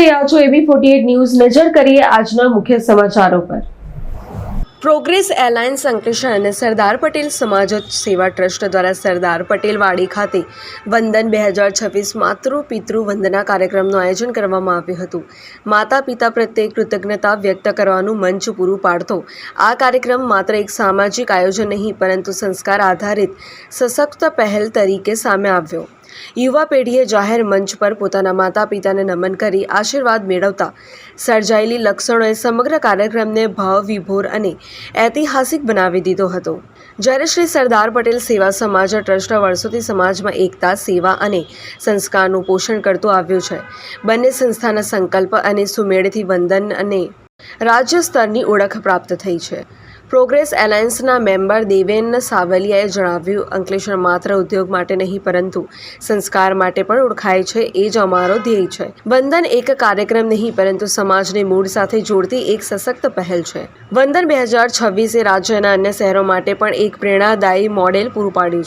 રહ્યા છો એબી forty news. નજર કરીએ આજના મુખ્ય સમાચારો પર. પ્રોગ્રેસ એરલાઇન્સ અંકલેશ્વર અને સરદાર પટેલ સમાજ સેવા ટ્રસ્ટ દ્વારા સરદાર પટેલ વાડી ખાતે વંદન બે હજાર છવ્વીસ માતૃ પિતૃ વંદના કાર્યક્રમનું આયોજન કરવામાં આવ્યું હતું. માતા પિતા પ્રત્યે કૃતજ્ઞતા વ્યક્ત કરવાનું મંચ પૂરું પાડતો. આ કાર્યક્રમ માત્ર એક સામાજિક આયોજન નહીં, પરંતુ સંસ્કાર આધારિત સશક્ત પહેલ તરીકે સામે આવ્યો. યુવા પેઢીએ જાહેર મંચ પર પોતાના માતા પિતાને નમન કરી આશીર્વાદ મેળવતા સર્જાયેલી લક્ષણોએ સમગ્ર કાર્યક્રમને ભાવવિભોર અને ઐતિહાસિક બનાવી દીધો હતો. જ્યારે શ્રી સરદાર પટેલ સેવા સમાજ ટ્રસ્ટ વર્ષોથી સમાજમાં એકતા, સેવા અને સંસ્કારનું પોષણ કરતું આવ્યું છે, બંને સંસ્થાના સંકલ્પ અને સુમેળથી વંદન અને રાજ્ય સ્તરની ઓળખ પ્રાપ્ત થઈ છે. પ્રોગ્રેસ એલાયન્સના મેમ્બર દેવેન સાવલિયાએ જણાવ્યું, અંકલેશ્વર માત્ર ઉદ્યોગ માટે નહીં, પરંતુ સંસ્કાર માટે પણ ઓળખાય છે, એ જ અમારો ધ્યેય છે. વંદન એક કાર્યક્રમ નહીં, પરંતુ સમાજને મૂળ સાથે જોડતી એક સશક્ત પહેલ છે. વંદન બે હજાર છવ્વીસે રાજ્યના અન્ય શહેરો માટે પણ એક પ્રેરણાદાયી મોડેલ પૂરું પાડ્યું